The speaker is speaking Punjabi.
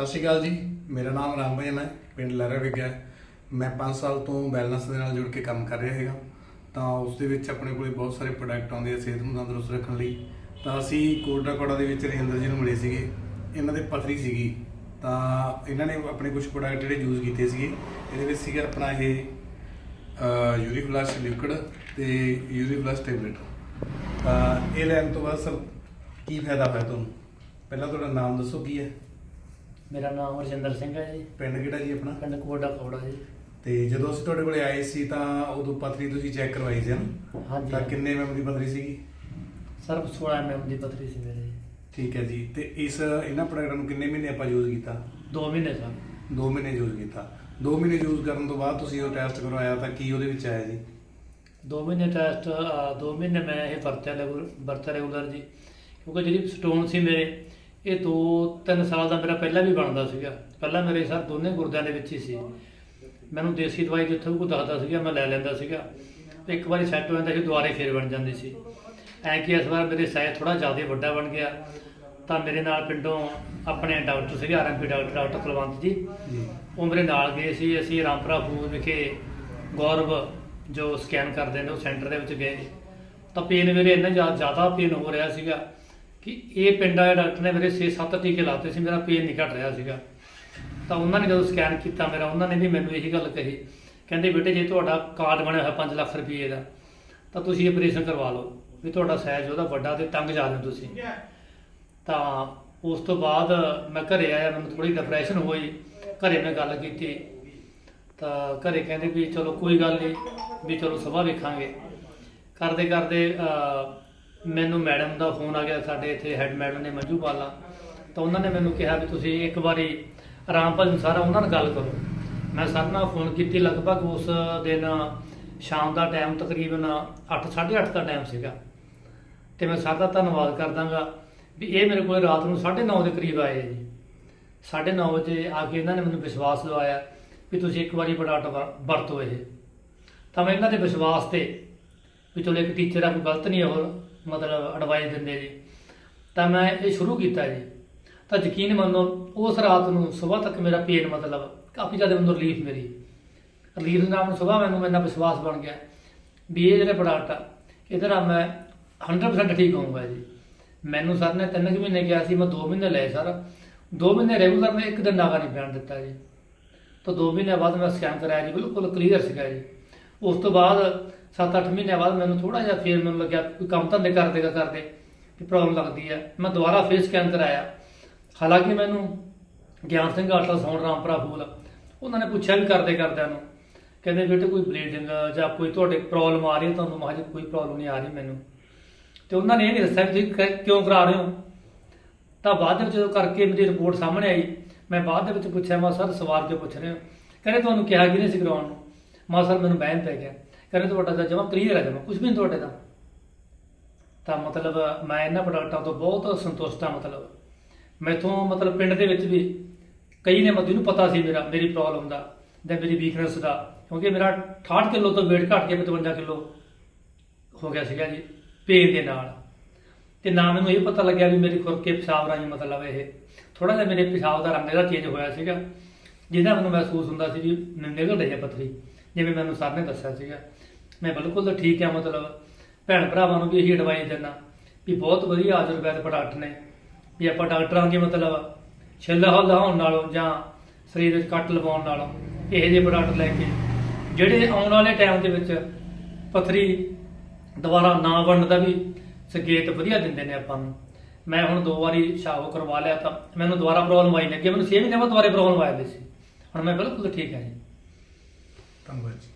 ਸਤਿ ਸ਼੍ਰੀ ਅਕਾਲ ਜੀ, ਮੇਰਾ ਨਾਮ ਰਾਮ ਭਜਨ ਹੈ, ਪਿੰਡ ਲਹਿਰਾ ਵਿਗਾ ਹੈ। ਮੈਂ 5 ਸਾਲ ਤੋਂ ਬੈਲੈਂਸ ਦੇ ਨਾਲ ਜੁੜ ਕੇ ਕੰਮ ਕਰ ਰਿਹਾ ਹੈਗਾ। ਤਾਂ ਉਸ ਦੇ ਵਿੱਚ ਆਪਣੇ ਕੋਲੇ ਬਹੁਤ ਸਾਰੇ ਪ੍ਰੋਡਕਟ ਆਉਂਦੇ ਆ, ਸਿਹਤ ਨੂੰ ਤੰਦਰੁਸਤ ਰੱਖਣ ਲਈ। ਤਾਂ ਅਸੀਂ ਕੋਟਾਕੋੜਾ ਦੇ ਵਿੱਚ ਰਜਿੰਦਰ ਜੀ ਨੂੰ ਮਿਲੇ ਸੀਗੇ। ਇਹਨਾਂ ਦੇ ਪਥਰੀ ਸੀਗੀ। ਤਾਂ ਇਹਨਾਂ ਨੇ ਆਪਣੇ ਕੁਝ ਪ੍ਰੋਡਕਟ ਜਿਹੜੇ ਯੂਜ਼ ਕੀਤੇ ਸੀਗੇ। ਇਹਦੇ ਵਿੱਚ ਸੀਗਾ ਆਪਣਾ ਇਹ ਯੂਰੀ ਫਲਸ਼ ਲਿਕਵਿਡ ਤੇ ਯੂਰੀ ਫਲਸ਼ ਟੈਬਲੇਟ ਤਾਂ ਇਹ ਲੈਣ ਤੋਂ ਬਾਅਦ ਸਰ, ਕੀ ਫਾਇਦਾ ਹੋਇਆ ਤੁਹਾਨੂੰ? ਪਹਿਲਾਂ ਤੁਹਾਡਾ ਨਾਮ ਦੱਸੋ, ਕੀ ਹੈ? ਮੇਰਾ ਨਾਮ ਰਜਿੰਦਰ ਸਿੰਘ ਹੈ ਜੀ। ਪਿੰਡ ਕਿਹੜਾ ਜੀ ਆਪਣਾ? ਪਿੰਡ ਕੋਡਾ ਕੌੜਾ ਜੀ। ਤੇ ਜਦੋਂ ਅਸੀਂ ਤੁਹਾਡੇ ਕੋਲੇ ਆਏ ਸੀ ਤਾਂ ਉਦੋਂ ਪਥਰੀ ਤੁਸੀਂ ਚੈੱਕ ਕਰਵਾਈ ਸੀ ਨਾ? ਹਾਂਜੀ ਤਾਂ ਕਿੰਨੇ ਐਮਐਮ ਦੀ ਪਥਰੀ ਸੀਗੀ? ਸਰ 16 ਐਮਐਮ ਦੀ ਪੱਥਰੀ ਸੀ ਮੇਰੇ। ਜੀ ਠੀਕ ਹੈ ਜੀ। ਤੇ ਇਸ ਇਹਨਾਂ ਪ੍ਰੋਡਕਟਾਂ ਨੂੰ ਕਿੰਨੇ ਮਹੀਨੇ ਆਪਾਂ ਯੂਜ਼ ਕੀਤਾ? 2 ਮਹੀਨੇ ਸਰ। 2 ਮਹੀਨੇ ਯੂਜ਼ ਕੀਤਾ। 2 ਮਹੀਨੇ ਯੂਜ਼ ਕਰਨ ਤੋਂ ਬਾਅਦ ਤੁਸੀਂ ਉਹ ਟੈਸਟ ਕਰਵਾਇਆ ਤਾਂ ਕੀ ਉਹਦੇ ਵਿੱਚ ਆਇਆ ਜੀ? 2 ਮਹੀਨੇ ਟੈਸਟ 2 ਮਹੀਨੇ ਮੈਂ ਇਹ ਵਰਤਿਆ ਰੈਗੂ- ਵਰਤਿਆ ਰੈਗੂਲਰ ਜੀ। ਕਿਉਂਕਿ ਜਿਹੜੀ ਸਟੋਨ ਸੀ ਮੇਰੇ ਇਹ 2-3 ਸਾਲ ਦਾ ਮੇਰਾ ਪਹਿਲਾਂ ਵੀ ਬਣਦਾ ਸੀਗਾ। ਪਹਿਲਾਂ ਮੇਰੇ ਸਰ ਦੋਨੇ ਗੁਰਦਿਆਂ ਦੇ ਵਿੱਚ ਹੀ ਸੀ। ਮੈਨੂੰ ਦੇਸੀ ਦਵਾਈ ਜਿੱਥੋਂ ਕੋਈ ਦੱਸਦਾ ਸੀਗਾ ਮੈਂ ਲੈ ਲੈਂਦਾ ਸੀਗਾ। ਤੇ ਇੱਕ ਵਾਰੀ ਸੈੱਟ ਹੋ ਜਾਂਦਾ ਸੀ ਦੁਬਾਰੇ ਫੇਰ ਬਣ ਜਾਂਦੀ ਸੀ। ਐ ਕਿ ਇਸ ਵਾਰ ਮੇਰੇ ਸਾਈਜ਼ ਥੋੜਾ ਜ਼ਿਆਦਾ ਵੱਡਾ ਬਣ ਗਿਆ। ਤਾਂ ਮੇਰੇ ਨਾਲ ਪਿੰਡੋਂ ਆਪਣੇ ਡਾਕਟਰ ਸੀਗੇ ਆਰਐਮਪੀ ਡਾਕਟਰ ਡਾਕਟਰ ਕੁਲਵੰਤ ਜੀ। ਉਹ ਮੇਰੇ ਨਾਲ ਗਏ ਸੀ। ਅਸੀਂ ਰਾਮਪੁਰਾ ਫੂਡ ਵਿਖੇ ਗੌਰਵ ਜੋ ਸਕੈਨ ਕਰਦੇ ਨੇ ਉਹ ਸੈਂਟਰ ਦੇ ਵਿੱਚ ਗਏ। ਤਾਂ ਪੇਨ ਮੇਰੇ ਇੰਨਾ ਜ਼ਿਆ- ਜ਼ਿਆਦਾ ਪੇਨ ਹੋ ਰਿਹਾ ਸੀਗਾ। ਕਿ ਇਹ ਪਿੰਡ ਵਾਲੇ ਡਾਕਟਰ ਨੇ ਮੇਰੇ 6-7 ਟੀਕੇ ਲਾਤੇ ਸੀ ਮੇਰਾ ਪੇਨ ਨਹੀਂ ਘਟ ਰਿਹਾ ਸੀਗਾ। ਤਾਂ ਉਹਨਾਂ ਨੇ ਜਦੋਂ ਸਕੈਨ ਕੀਤਾ ਮੇਰਾ ਉਹਨਾਂ ਨੇ ਵੀ ਮੈਨੂੰ ਇਹੀ ਗੱਲ ਕਹੀ। ਕਹਿੰਦੇ ਬੇਟੇ ਜੇ ਤੁਹਾਡਾ ਕਾਰਡ ਬਣਿਆ ਹੋਇਆ 5 ਲੱਖ ਰੁਪਏ ਦਾ ਤਾਂ ਤੁਸੀਂ ਆਪਰੇਸ਼ਨ ਕਰਵਾ ਲਓ। ਵੀ ਤੁਹਾਡਾ ਸਾਈਜ਼ ਉਹਦਾ ਵੱਡਾ ਤੇ ਤੰਗ ਜਾ ਰਹੇ ਤੁਸੀਂ। ਤਾਂ ਉਸ ਤੋਂ ਬਾਅਦ ਮੈਂ ਘਰੇ ਆਇਆ ਮੈਨੂੰ ਥੋੜੀ ਡਿਪਰੈਸ਼ਨ ਹੋਈ। ਘਰੇ ਮੈਂ ਗੱਲ ਕੀਤੀ। ਤਾਂ ਘਰੇ ਕਹਿੰਦੇ ਵੀ ਚਲੋ ਕੋਈ ਗੱਲ ਨਹੀਂ ਵੀ ਚਲੋ ਸਵੇਰ ਵੇਖਾਂਗੇ। ਕਰਦੇ ਕਰਦੇ ਮੈਨੂੰ ਮੈਡਮ ਦਾ ਫੋਨ ਆ ਗਿਆ, ਸਾਡੇ ਇੱਥੇ ਹੈੱਡ ਮੈਡਮ ਨੇ ਮੰਜੂ ਬਾਲਾ ਤਾਂ ਉਹਨਾਂ ਨੇ ਮੈਨੂੰ ਕਿਹਾ ਵੀ ਤੁਸੀਂ ਇੱਕ ਵਾਰੀ ਆਰਾਮ ਭਜਨ ਸਾਰਾ ਉਹਨਾਂ ਨਾਲ ਗੱਲ ਕਰੋ। ਮੈਂ ਸਰ ਨਾਲ ਫੋਨ ਕੀਤੀ, ਲਗਭਗ ਉਸ ਦਿਨ ਸ਼ਾਮ ਦਾ ਟਾਈਮ ਤਕਰੀਬਨ 8:30 ਦਾ ਟਾਈਮ ਸੀਗਾ। ਤੇ ਮੈਂ ਸਰ ਦਾ ਧੰਨਵਾਦ ਕਰਦਾਂਗਾ ਵੀ ਇਹ ਮੇਰੇ ਕੋਲ ਰਾਤ ਨੂੰ 9:30 ਦੇ ਕਰੀਬ ਆਏ ਆ ਜੀ। 9:30 ਵਜੇ ਆ ਕੇ ਇਹਨਾਂ ਨੇ ਮੈਨੂੰ ਵਿਸ਼ਵਾਸ ਦਿਵਾਇਆ ਵੀ ਤੁਸੀਂ ਇੱਕ ਵਾਰੀ ਪ੍ਰੋਡਕਟ ਵਰਤੋ ਇਹ। ਤਾਂ ਮੈਂ ਇਹਨਾਂ ਦੇ ਵਿਸ਼ਵਾਸ ਤੇ ਵੀ ਚਲੋ ਇੱਕ ਟੀਚਰ ਆ, ਕੋਈ ਗਲਤ ਨਹੀਂ ਉਹ ਮਤਲਬ ਐਡਵਾਈਸ ਦਿੰਦੇ ਜੀ। ਤਾਂ ਮੈਂ ਇਹ ਸ਼ੁਰੂ ਕੀਤਾ ਜੀ। ਤਾਂ ਯਕੀਨ ਮੰਨੋ, ਉਸ ਰਾਤ ਨੂੰ ਸਵੇਰ ਤੱਕ ਮੇਰਾ ਪੇਨ ਮਤਲਬ ਕਾਫੀ ਜ਼ਿਆਦਾ ਮੈਨੂੰ ਰਿਲੀਫ ਮੇਰੀ ਰਿਲੀਫ ਨਾਲ ਮੈਨੂੰ ਸਵੇਰ ਮੈਨੂੰ ਇੰਨਾ ਵਿਸ਼ਵਾਸ ਬਣ ਗਿਆ ਵੀ ਇਹ ਜਿਹੜੇ ਪ੍ਰੋਡਕਟ ਆ, ਇਹਦੇ ਨਾਲ ਮੈਂ 100% ਠੀਕ ਹੋਊਂਗਾ ਜੀ। ਮੈਨੂੰ ਸਰ ਨੇ ਤਿੰਨ ਕੁ ਮਹੀਨੇ ਕਿਹਾ ਸੀ, ਮੈਂ 2 ਮਹੀਨੇ ਲਏ ਸਰ। 2 ਮਹੀਨੇ ਰੈਗੂਲਰ ਮੈਂ ਇੱਕ ਦਿਨ ਨਾਗਾ ਨਹੀਂ ਪੈਣ ਦਿੱਤਾ ਜੀ। ਤਾਂ 2 ਮਹੀਨੇ ਬਾਅਦ ਮੈਂ ਸਕੈਨ ਕਰਾਇਆ ਜੀ, ਬਿਲਕੁਲ ਕਲੀਅਰ ਸੀਗਾ ਜੀ। ਉਸ ਤੋਂ ਬਾਅਦ 7-8 ਮਹੀਨਿਆਂ ਬਾਅਦ ਮੈਨੂੰ ਥੋੜਾ ਜਿਹਾ ਫੇਰ ਮੈਨੂੰ ਲੱਗਿਆ ਕੋਈ ਕੰਮ ਧੰਦੇ ਕਰਦੇਗਾ ਕਰਦੇ, ਵੀ ਪ੍ਰੋਬਲਮ ਲੱਗਦੀ ਹੈ। ਮੈਂ ਦੁਬਾਰਾ ਫੇਸ ਸਕੈਨ ਕਰਾਇਆ। ਹਾਲਾਂਕਿ ਮੈਨੂੰ ਗਿਆਨ ਸਿੰਘ ਅਲਟਰਾਸਾਊਂਡ ਰਾਮਪੁਰਾ ਫੂਲ ਉਹਨਾਂ ਨੇ ਪੁੱਛਿਆ ਵੀ ਕਰਦੇ ਕਰਦਿਆਂ ਨੂੰ, ਕਹਿੰਦੇ ਬੇਟੇ ਕੋਈ ਬਲੀਡਿੰਗ ਜਾਂ ਕੋਈ ਤੁਹਾਡੇ ਪ੍ਰੋਬਲਮ ਆ ਰਹੀ ਹੈ, ਤੁਹਾਨੂੰ ਮਹਾਜ ਕੋਈ ਪ੍ਰੋਬਲਮ ਨਹੀਂ ਆ ਰਹੀ ਮੈਨੂੰ। ਤੇ ਉਹਨਾਂ ਨੇ ਇਹ ਨਹੀਂ ਦੱਸਿਆ ਵੀ ਤੁਸੀਂ ਕਿਉਂ ਕਰਾ ਰਹੇ ਹੋ। ਤਾਂ ਬਾਅਦ ਦੇ ਵਿੱਚ ਜਦੋਂ ਕਰਕੇ ਮੇਰੀ ਰਿਪੋਰਟ ਸਾਹਮਣੇ ਆਈ, ਮੈਂ ਬਾਅਦ ਦੇ ਵਿੱਚ ਪੁੱਛਿਆ, ਮੈਂ ਸਰ, ਸਵਾਲ ਕਿਉਂ ਪੁੱਛ ਰਹੇ ਹੋ? ਕਹਿੰਦੇ, ਤੁਹਾਨੂੰ ਕਿਹਾ ਕਿ ਨਹੀਂ ਸੀ ਕਰਾਉਣ ਨੂੰ। ਮੈਂ ਸਰ, ਮੈਨੂੰ ਬਹਿਨ ਪੈ ਗਿਆ। ਕਹਿੰਦੇ ਤੁਹਾਡਾ ਤਾਂ ਜਮਾ ਕਲੀਅਰ ਹੈ ਜਮਾ ਕੁਝ ਵੀ ਨਹੀਂ ਤੁਹਾਡੇ ਦਾ ਤਾਂ ਮਤਲਬ ਮੈਂ ਇਹਨਾਂ ਪ੍ਰੋਡਕਟਾਂ ਤੋਂ ਬਹੁਤ ਸੰਤੁਸ਼ਟ ਹਾਂ ਮਤਲਬ। ਮੈਥੋਂ ਮਤਲਬ ਪਿੰਡ ਦੇ ਵਿੱਚ ਵੀ ਕਈ ਨੇ ਮਤਲਬ ਨੂੰ ਪਤਾ ਸੀ ਮੇਰਾ, ਮੇਰੀ ਪ੍ਰੋਬਲਮ ਦਾ ਜਾਂ ਮੇਰੀ ਵੀਕਨੈਸ ਦਾ। ਕਿਉਂਕਿ ਮੇਰਾ 68 ਕਿਲੋ ਤੋਂ weight ਘਟ ਕੇ 55 ਕਿਲੋ ਹੋ ਗਿਆ ਸੀਗਾ ਜੀ ਪੇਨ ਦੇ ਨਾਲ। ਤੇ ਨਾ ਮੈਨੂੰ ਇਹ ਪਤਾ ਲੱਗਿਆ ਵੀ ਮੇਰੀ ਖੁਰਕੇ ਪਿਸ਼ਾਬ ਰਾਹੀਂ ਮਤਲਬ ਇਹ ਥੋੜਾ ਜਿਹਾ ਮੇਰੇ ਪਿਸ਼ਾਬ ਦਾ ਰੰਗ ਜਿਹੜਾ ਚੇਂਜ ਹੋਇਆ ਸੀਗਾ, ਜਿਹਦਾ ਮੈਨੂੰ ਮਹਿਸੂਸ ਹੁੰਦਾ ਸੀ ਵੀ ਨ- ਨਿਕਲ ਰਹੀ ਹੈ ਪੱਥਰੀ। ਜਿਵੇਂ ਮੈਨੂੰ ਸਰ ਨੇ ਦੱਸਿਆ ਸੀਗਾ। ਮੈਂ ਬਿਲਕੁਲ ਤਾਂ ਠੀਕ ਆ ਮਤਲਬ ਭੈਣ ਭਰਾਵਾਂ ਨੂੰ ਵੀ ਇਹੀ ਐਡਵਾਈਸ ਦਿੰਦਾ ਵੀ ਬਹੁਤ ਵਧੀਆ ਆਯੁਰਵੈਦ ਪ੍ਰੋਡਕਟ ਨੇ। ਵੀ ਆਪਾਂ ਡਾਕਟਰਾਂ ਦੀ ਮਤਲਬ ਛਿੱਲਾ ਹੱਲਾ ਹੋਣ ਨਾਲੋਂ ਜਾਂ ਸਰੀਰ ਵਿੱਚ ਕੱਟ ਲਵਾਉਣ ਨਾਲੋਂ ਇਹੋ ਜਿਹੇ ਪ੍ਰੋਡਕਟ ਲੈ ਕੇ ਜਿਹੜੇ ਆਉਣ ਵਾਲੇ ਟਾਈਮ ਦੇ ਵਿੱਚ ਪਥਰੀ ਦੁਬਾਰਾ ਨਾ ਬਣਨ ਦਾ ਵੀ ਸੰਕੇਤ ਵਧੀਆ ਦਿੰਦੇ ਨੇ ਆਪਾਂ ਨੂੰ। ਮੈਂ ਹੁਣ ਦੋ ਵਾਰੀ ਸ਼ਾਹੋ ਕਰਵਾ ਲਿਆ ਤਾਂ ਮੈਨੂੰ ਦੁਬਾਰਾ ਪ੍ਰੋਬਲਮ ਆਈ ਨਹੀਂ ਅੱਗੇ ਮੈਨੂੰ 6 ਮਹੀਨੇ ਬਾਅਦ ਦੁਬਾਰੇ ਪ੍ਰੋਬਲਮ ਆਈ ਸੀ। ਹੁਣ ਮੈਂ ਬਿਲਕੁਲ ਠੀਕ ਹਾਂ ਜੀ। ਧੰਨਵਾਦ ਜੀ